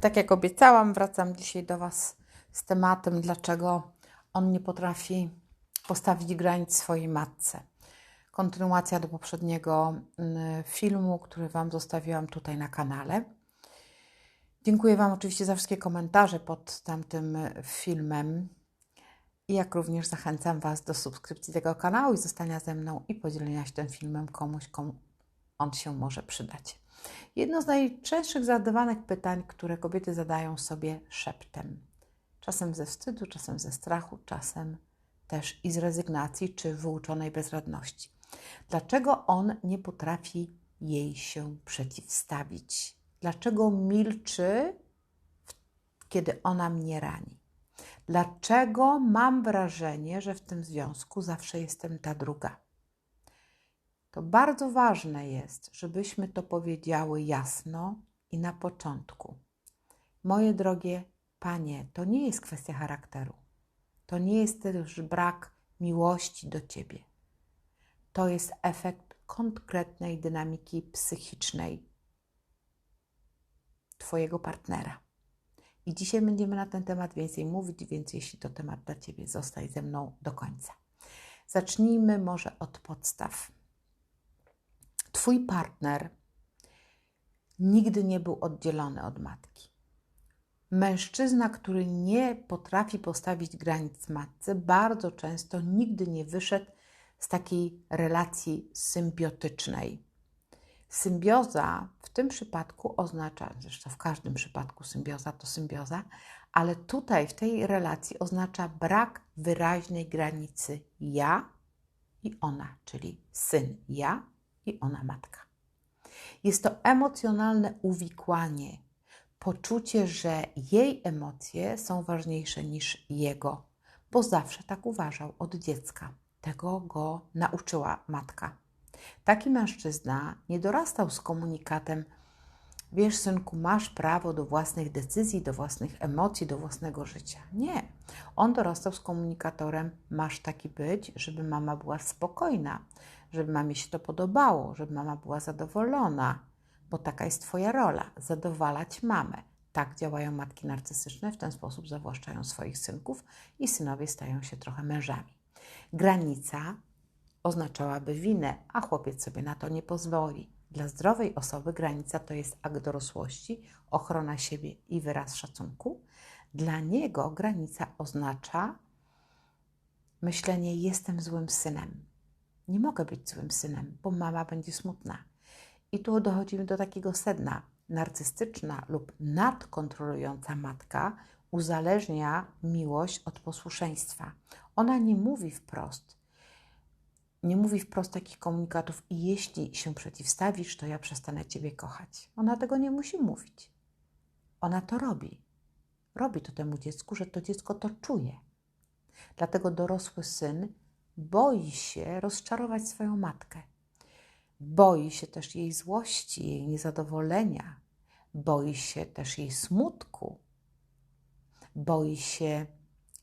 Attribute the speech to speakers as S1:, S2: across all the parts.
S1: Tak jak obiecałam, wracam dzisiaj do Was z tematem, dlaczego on nie potrafi postawić granic swojej matce. Kontynuacja do poprzedniego mm, filmu, który Wam zostawiłam tutaj na kanale. Dziękuję Wam oczywiście za wszystkie komentarze pod tamtym filmem. I jak również zachęcam Was do subskrypcji tego kanału i zostania ze mną i podzielenia się tym filmem komuś, komu on się może przydać. Jedno z najczęstszych zadawanych pytań, które kobiety zadają sobie szeptem. Czasem ze wstydu, czasem ze strachu, czasem też i z rezygnacji czy wyuczonej bezradności. Dlaczego on nie potrafi jej się przeciwstawić? Dlaczego milczy, kiedy ona mnie rani? Dlaczego mam wrażenie, że w tym związku zawsze jestem ta druga? To bardzo ważne jest, żebyśmy to powiedziały jasno i na początku. Moje drogie panie, to nie jest kwestia charakteru. To nie jest też brak miłości do ciebie. To jest efekt konkretnej dynamiki psychicznej Twojego partnera. I dzisiaj będziemy na ten temat więcej mówić, więc jeśli to temat dla Ciebie, zostaj ze mną do końca. Zacznijmy może od podstaw. Twój partner nigdy nie był oddzielony od matki. Mężczyzna, który nie potrafi postawić granic matce, bardzo często nigdy nie wyszedł z takiej relacji symbiotycznej. Symbioza w tym przypadku oznacza, zresztą w każdym przypadku symbioza to symbioza, ale tutaj w tej relacji oznacza brak wyraźnej granicy ja i ona, czyli syn ja i ona matka. Jest to emocjonalne uwikłanie, poczucie, że jej emocje są ważniejsze niż jego, bo zawsze tak uważał od dziecka. Tego go nauczyła matka. Taki mężczyzna nie dorastał z komunikatem: Wiesz, synku, masz prawo do własnych decyzji, do własnych emocji, do własnego życia. Nie. On dorastał z komunikatorem: Masz taki być, żeby mama była spokojna, żeby mamie się to podobało, żeby mama była zadowolona, bo taka jest Twoja rola zadowalać mamę. Tak działają matki narcystyczne, w ten sposób zawłaszczają swoich synków i synowie stają się trochę mężami. Granica oznaczałaby winę, a chłopiec sobie na to nie pozwoli. Dla zdrowej osoby granica to jest akt dorosłości, ochrona siebie i wyraz szacunku. Dla niego granica oznacza myślenie: jestem złym synem. Nie mogę być złym synem, bo mama będzie smutna. I tu dochodzimy do takiego sedna. Narcystyczna lub nadkontrolująca matka uzależnia miłość od posłuszeństwa. Ona nie mówi wprost, nie mówi wprost takich komunikatów i jeśli się przeciwstawisz, to ja przestanę Ciebie kochać. Ona tego nie musi mówić. Ona to robi. Robi to temu dziecku, że to dziecko to czuje. Dlatego dorosły syn boi się rozczarować swoją matkę. Boi się też jej złości, jej niezadowolenia, boi się też jej smutku, boi się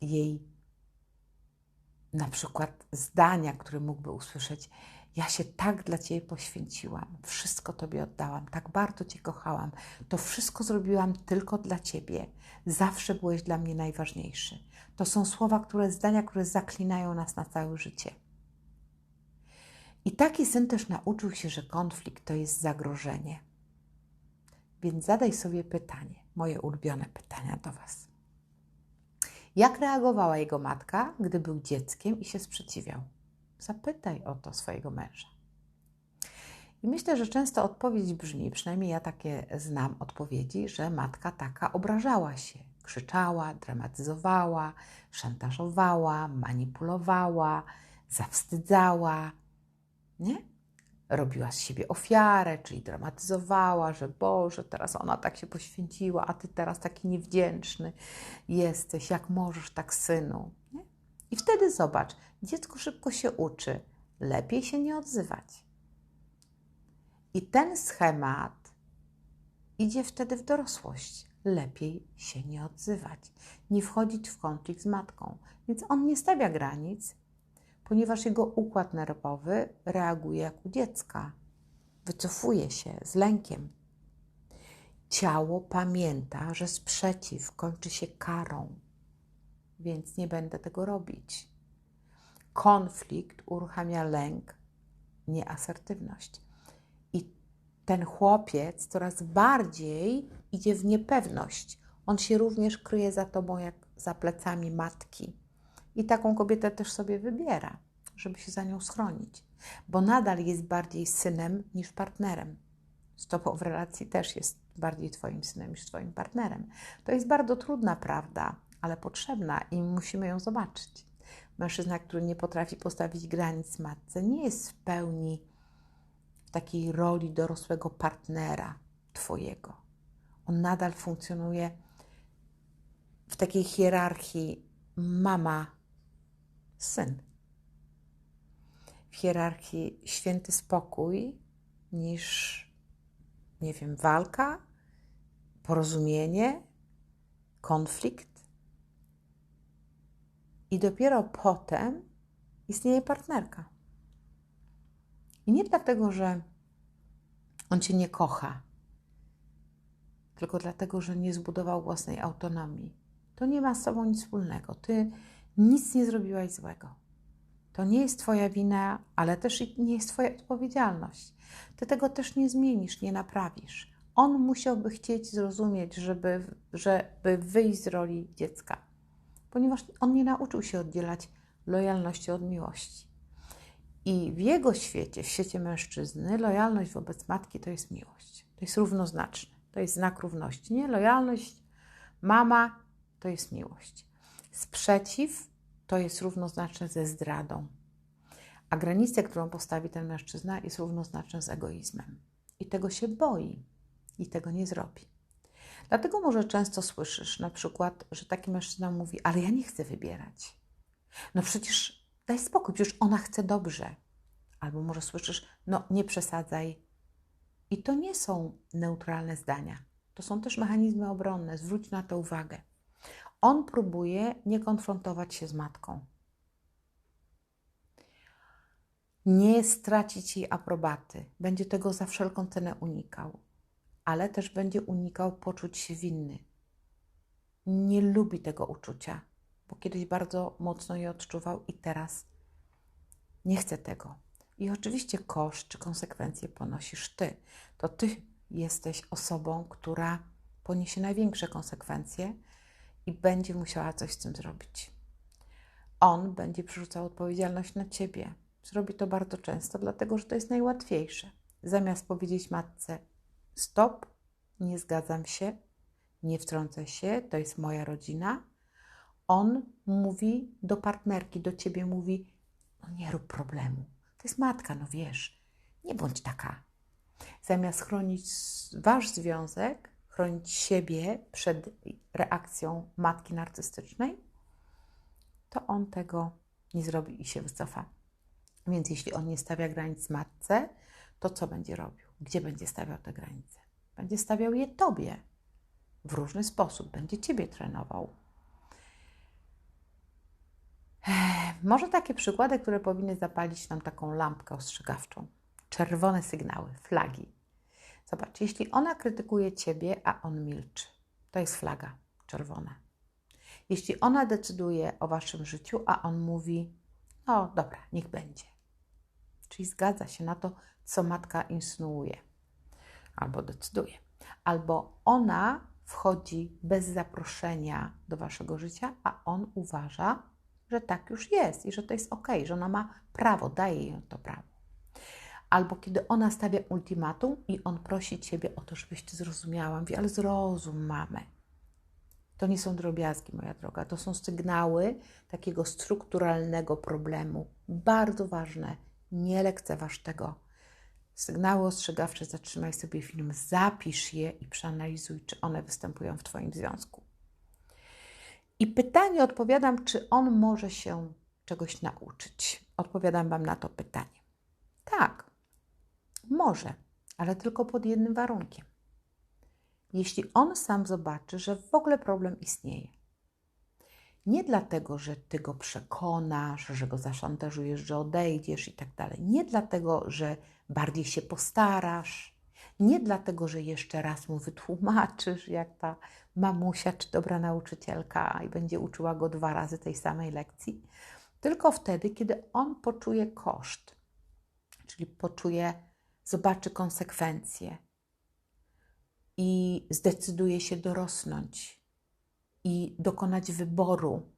S1: jej na przykład zdania, które mógłby usłyszeć. Ja się tak dla Ciebie poświęciłam, wszystko Tobie oddałam, tak bardzo Cię kochałam. To wszystko zrobiłam tylko dla Ciebie. Zawsze byłeś dla mnie najważniejszy. To są słowa, które, zdania, które zaklinają nas na całe życie. I taki syn też nauczył się, że konflikt to jest zagrożenie. Więc zadaj sobie pytanie, moje ulubione pytania do Was. Jak reagowała jego matka, gdy był dzieckiem i się sprzeciwiał? Zapytaj o to swojego męża. I myślę, że często odpowiedź brzmi, przynajmniej ja takie znam odpowiedzi, że matka taka obrażała się, krzyczała, dramatyzowała, szantażowała, manipulowała, zawstydzała. Nie? robiła z siebie ofiarę, czyli dramatyzowała, że Boże, teraz ona tak się poświęciła, a ty teraz taki niewdzięczny jesteś, jak możesz tak, synu. Nie? I wtedy zobacz, dziecko szybko się uczy, lepiej się nie odzywać. I ten schemat idzie wtedy w dorosłość. Lepiej się nie odzywać, nie wchodzić w konflikt z matką. Więc on nie stawia granic, ponieważ jego układ nerwowy reaguje jak u dziecka. Wycofuje się z lękiem. Ciało pamięta, że sprzeciw kończy się karą, więc nie będę tego robić. Konflikt uruchamia lęk, nieasertywność. I ten chłopiec coraz bardziej idzie w niepewność. On się również kryje za tobą, jak za plecami matki. I taką kobietę też sobie wybiera, żeby się za nią schronić, bo nadal jest bardziej synem niż partnerem. Z tobą w relacji też jest bardziej twoim synem niż twoim partnerem. To jest bardzo trudna prawda, ale potrzebna i musimy ją zobaczyć. Mężczyzna, który nie potrafi postawić granic matce, nie jest w pełni w takiej roli dorosłego partnera twojego. On nadal funkcjonuje w takiej hierarchii mama, syn. W hierarchii święty spokój niż, nie wiem, walka, porozumienie, konflikt. I dopiero potem istnieje partnerka. I nie dlatego, że on cię nie kocha, tylko dlatego, że nie zbudował własnej autonomii. To nie ma z sobą nic wspólnego. Ty nic nie zrobiłaś złego. To nie jest Twoja wina, ale też nie jest Twoja odpowiedzialność. Ty tego też nie zmienisz, nie naprawisz. On musiałby chcieć zrozumieć, żeby, żeby wyjść z roli dziecka, ponieważ on nie nauczył się oddzielać lojalności od miłości. I w jego świecie, w świecie mężczyzny, lojalność wobec matki to jest miłość. To jest równoznaczne. To jest znak równości. Nie lojalność mama to jest miłość. Sprzeciw to jest równoznaczne ze zdradą. A granicę, którą postawi ten mężczyzna, jest równoznaczna z egoizmem. I tego się boi i tego nie zrobi. Dlatego może często słyszysz na przykład, że taki mężczyzna mówi: Ale ja nie chcę wybierać. No przecież daj spokój, przecież ona chce dobrze. Albo może słyszysz: No nie przesadzaj. I to nie są neutralne zdania. To są też mechanizmy obronne. Zwróć na to uwagę. On próbuje nie konfrontować się z matką. Nie stracić jej aprobaty. Będzie tego za wszelką cenę unikał, ale też będzie unikał poczuć się winny. Nie lubi tego uczucia, bo kiedyś bardzo mocno je odczuwał i teraz nie chce tego. I oczywiście koszt czy konsekwencje ponosisz ty. To ty jesteś osobą, która poniesie największe konsekwencje i będzie musiała coś z tym zrobić. On będzie przerzucał odpowiedzialność na ciebie. Zrobi to bardzo często, dlatego że to jest najłatwiejsze. Zamiast powiedzieć matce: Stop, nie zgadzam się, nie wtrącę się, to jest moja rodzina. On mówi do partnerki, do ciebie mówi: No nie rób problemu. To jest matka, no wiesz, nie bądź taka. Zamiast chronić wasz związek, chronić siebie przed reakcją matki narcystycznej, to on tego nie zrobi i się wycofa. Więc jeśli on nie stawia granic matce, to co będzie robił? Gdzie będzie stawiał te granice? Będzie stawiał je tobie w różny sposób, będzie ciebie trenował. Może takie przykłady, które powinny zapalić nam taką lampkę ostrzegawczą. Czerwone sygnały, flagi. Zobacz, jeśli ona krytykuje ciebie, a on milczy, to jest flaga czerwona. Jeśli ona decyduje o waszym życiu, a on mówi: No dobra, niech będzie. Czyli zgadza się na to, co matka insynuuje albo decyduje. Albo ona wchodzi bez zaproszenia do waszego życia, a on uważa, że tak już jest i że to jest ok, że ona ma prawo, daje jej to prawo. Albo kiedy ona stawia ultimatum i on prosi ciebie o to, żebyś ty zrozumiała, mówi, ale zrozum mamę. To nie są drobiazgi, moja droga, to są sygnały takiego strukturalnego problemu. Bardzo ważne, nie lekceważ tego. Sygnały ostrzegawcze, zatrzymaj sobie film, zapisz je i przeanalizuj, czy one występują w Twoim związku. I pytanie odpowiadam, czy on może się czegoś nauczyć. Odpowiadam Wam na to pytanie. Tak, może, ale tylko pod jednym warunkiem. Jeśli on sam zobaczy, że w ogóle problem istnieje. Nie dlatego, że ty go przekonasz, że go zaszantażujesz, że odejdziesz i tak dalej. Nie dlatego, że bardziej się postarasz. Nie dlatego, że jeszcze raz mu wytłumaczysz, jak ta mamusia czy dobra nauczycielka i będzie uczyła go dwa razy tej samej lekcji, tylko wtedy, kiedy on poczuje koszt, czyli poczuje, zobaczy konsekwencje i zdecyduje się dorosnąć i dokonać wyboru.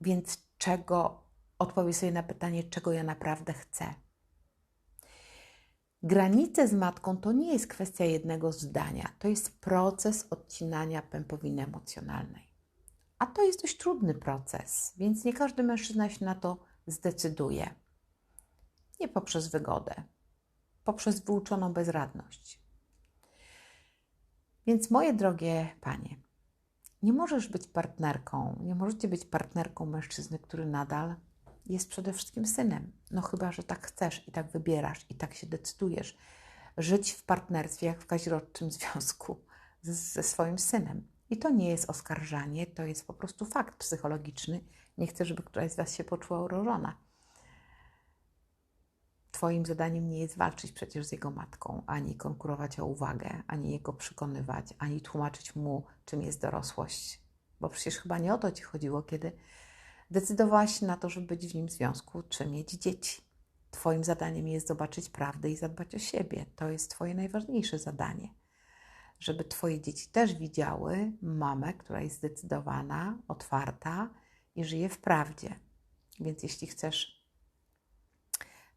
S1: Więc czego odpowie sobie na pytanie, czego ja naprawdę chcę. Granice z matką to nie jest kwestia jednego zdania, to jest proces odcinania pępowiny emocjonalnej. A to jest dość trudny proces, więc nie każdy mężczyzna się na to zdecyduje. Nie poprzez wygodę, poprzez wyuczoną bezradność. Więc moje drogie panie, nie możesz być partnerką, nie możecie być partnerką mężczyzny, który nadal jest przede wszystkim synem. No chyba, że tak chcesz i tak wybierasz i tak się decydujesz. Żyć w partnerstwie jak w kazirodczym związku ze swoim synem. I to nie jest oskarżanie, to jest po prostu fakt psychologiczny. Nie chcę, żeby któraś z Was się poczuła urożona. Twoim zadaniem nie jest walczyć przecież z jego matką, ani konkurować o uwagę, ani jego przekonywać, ani tłumaczyć mu, czym jest dorosłość. Bo przecież chyba nie o to ci chodziło, kiedy decydowałaś na to, żeby być w nim związku, czy mieć dzieci. Twoim zadaniem jest zobaczyć prawdę i zadbać o siebie. To jest Twoje najważniejsze zadanie. Żeby Twoje dzieci też widziały mamę, która jest zdecydowana, otwarta i żyje w prawdzie. Więc jeśli chcesz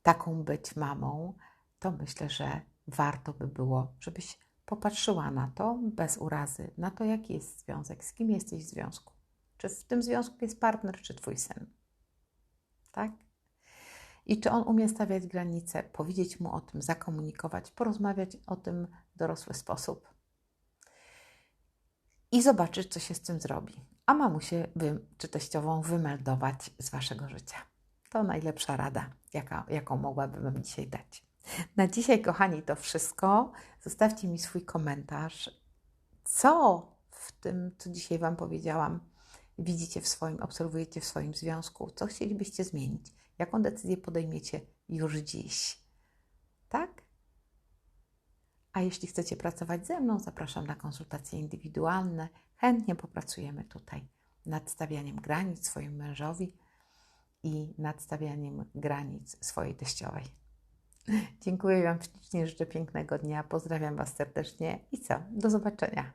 S1: taką być mamą, to myślę, że warto by było, żebyś popatrzyła na to bez urazy, na to, jaki jest związek, z kim jesteś w związku. Czy w tym związku jest partner, czy twój syn? Tak? I czy on umie stawiać granice, powiedzieć mu o tym, zakomunikować, porozmawiać o tym w dorosły sposób i zobaczyć, co się z tym zrobi. A mamusię czy teściową wymeldować z waszego życia. To najlepsza rada, jaka, jaką mogłabym Wam dzisiaj dać. Na dzisiaj, kochani, to wszystko. Zostawcie mi swój komentarz. Co w tym, co dzisiaj Wam powiedziałam, widzicie w swoim, obserwujecie w swoim związku? Co chcielibyście zmienić? Jaką decyzję podejmiecie już dziś? Tak? A jeśli chcecie pracować ze mną, zapraszam na konsultacje indywidualne. Chętnie popracujemy tutaj nad stawianiem granic swojemu mężowi i nad stawianiem granic swojej teściowej. Dziękuję Wam ślicznie, życzę pięknego dnia, pozdrawiam Was serdecznie i co? Do zobaczenia.